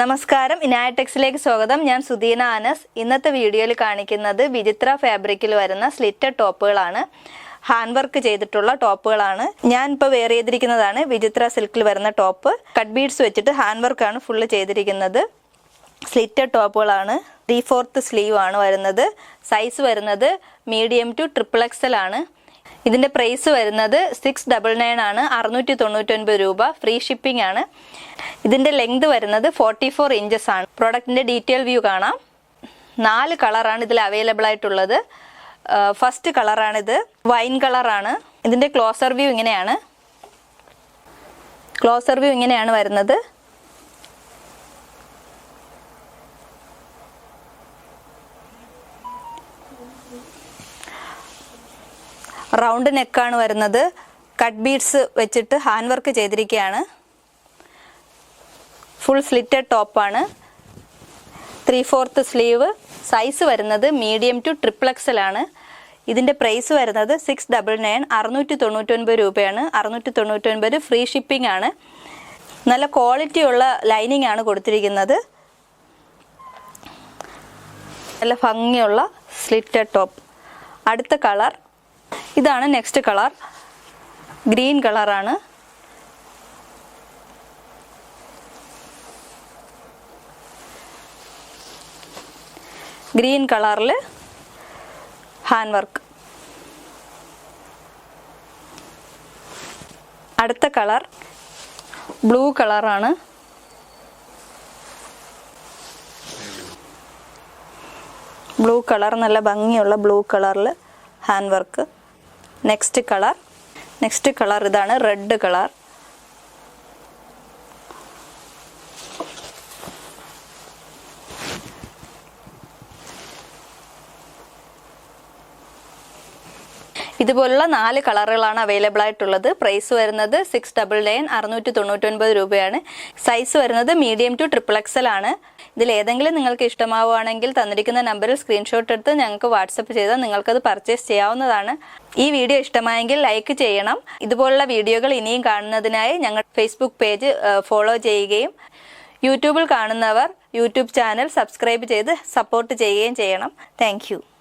നമസ്കാരം. ഇനായടെക്സിലേക്ക് സ്വാഗതം. ഞാൻ സുദീന അനസ്. ഇന്നത്തെ വീഡിയോയിൽ കാണിക്കുന്നത് വിചിത്ര ഫാബ്രിക്കിൽ വരുന്ന സ്ലിറ്റഡ് ടോപ്പുകളാണ്. ഹാൻഡ് വർക്ക് ചെയ്തിട്ടുള്ള ടോപ്പുകളാണ്. ഞാൻ ഇപ്പോൾ വെയർ ചെയ്തിരിക്കുന്നതാണ് വിചിത്ര സിൽക്കിൽ വരുന്ന ടോപ്പ്. കട്ട് ബീഡ്സ് വെച്ചിട്ട് ഹാൻഡ് വർക്കാണ് ഫുള്ള് ചെയ്തിരിക്കുന്നത്. സ്ലിറ്റഡ് ടോപ്പുകളാണ്. ത്രീ ഫോർത്ത് സ്ലീവ് ആണ് വരുന്നത്. സൈസ് വരുന്നത് മീഡിയം ടു ട്രിപ്പിൾ എക്സൽ ആണ്. ഇതിന്റെ പ്രൈസ് വരുന്നത് സിക്സ് ഡബിൾ നയൻ ആണ്. അറുന്നൂറ്റി തൊണ്ണൂറ്റൊൻപത് രൂപ. ഫ്രീ ഷിപ്പിംഗ് ആണ്. ഇതിന്റെ ലെങ്ത് വരുന്നത് ഫോർട്ടി ഫോർ ഇഞ്ചസ് ആണ് പ്രോഡക്റ്റിന്റെ ഡീറ്റെയിൽ വ്യൂ കാണാം. നാല് കളറാണ് ഇതിൽ അവൈലബിൾ ആയിട്ടുള്ളത്. ഫസ്റ്റ് കളറാണിത് വൈൻ കളറാണ് ഇതിന്റെ ക്ലോസർ വ്യൂ ഇങ്ങനെയാണ്. ക്ലോസർ വ്യൂ ഇങ്ങനെയാണ് വരുന്നത്. റൗണ്ട് നെക്കാണ് വരുന്നത്. കട്ട് ബീഡ്സ് വെച്ചിട്ട് ഹാൻഡ് വർക്ക് ചെയ്തിരിക്കുകയാണ്. ഫുൾ സ്ലിറ്റഡ് ടോപ്പാണ്. Three fourth sleeve. സൈസ് വരുന്നത് മീഡിയം ടു ആണ് ഇതിന്റെ പ്രൈസ് വരുന്നത് സിക്സ് ഡബിൾ നയൻ അറുന്നൂറ്റി തൊണ്ണൂറ്റൊൻപത് രൂപയാണ്. അറുന്നൂറ്റി തൊണ്ണൂറ്റൊൻപത് ഫ്രീ ഷിപ്പിംഗ് ആണ്. നല്ല ക്വാളിറ്റി ഉള്ള ലൈനിങ് ആണ് കൊടുത്തിരിക്കുന്നത്. നല്ല ഭംഗിയുള്ള സ്ലിറ്റഡ് ടോപ്പ്. അടുത്ത കളർ ഇതാണ് നെക്സ്റ്റ് കളർ ഗ്രീൻ കളറാണ് ഗ്രീൻ കളറിൽ ഹാൻഡ് വർക്ക് അടുത്ത കളർ ബ്ലൂ കളറാണ് ബ്ലൂ കളർ നല്ല ഭംഗിയുള്ള ബ്ലൂ കളറിൽ hand work next colour next colour ഇതാണ് റെഡ് കളർ ഇതുപോലുള്ള നാല് കളറുകളാണ് അവൈലബിൾ ആയിട്ടുള്ളത്. പ്രൈസ് വരുന്നത് സിക്സ് ഡബിൾ നയൻ അറുന്നൂറ്റി തൊണ്ണൂറ്റൊൻപത് രൂപയാണ്. സൈസ് വരുന്നത് മീഡിയം ടു ട്രിപ്പിൾ എക്സൽ ആണ്. ഇതിൽ ഏതെങ്കിലും നിങ്ങൾക്ക് ഇഷ്ടമാവുകയാണെങ്കിൽ തന്നിരിക്കുന്ന നമ്പറിൽ സ്ക്രീൻഷോട്ട് എടുത്ത് ഞങ്ങൾക്ക് വാട്സപ്പ് ചെയ്താൽ നിങ്ങൾക്കത് പർച്ചേസ് ചെയ്യാവുന്നതാണ്. ഈ വീഡിയോ ഇഷ്ടമായെങ്കിൽ ലൈക്ക് ചെയ്യണം. ഇതുപോലുള്ള വീഡിയോകൾ ഇനിയും കാണുന്നതിനായി ഞങ്ങൾ ഫേസ്ബുക്ക് പേജ് ഫോളോ ചെയ്യുകയും യൂട്യൂബിൽ കാണുന്നവർ യൂട്യൂബ് ചാനൽ സബ്സ്ക്രൈബ് ചെയ്ത് സപ്പോർട്ട് ചെയ്യുകയും ചെയ്യണം. താങ്ക്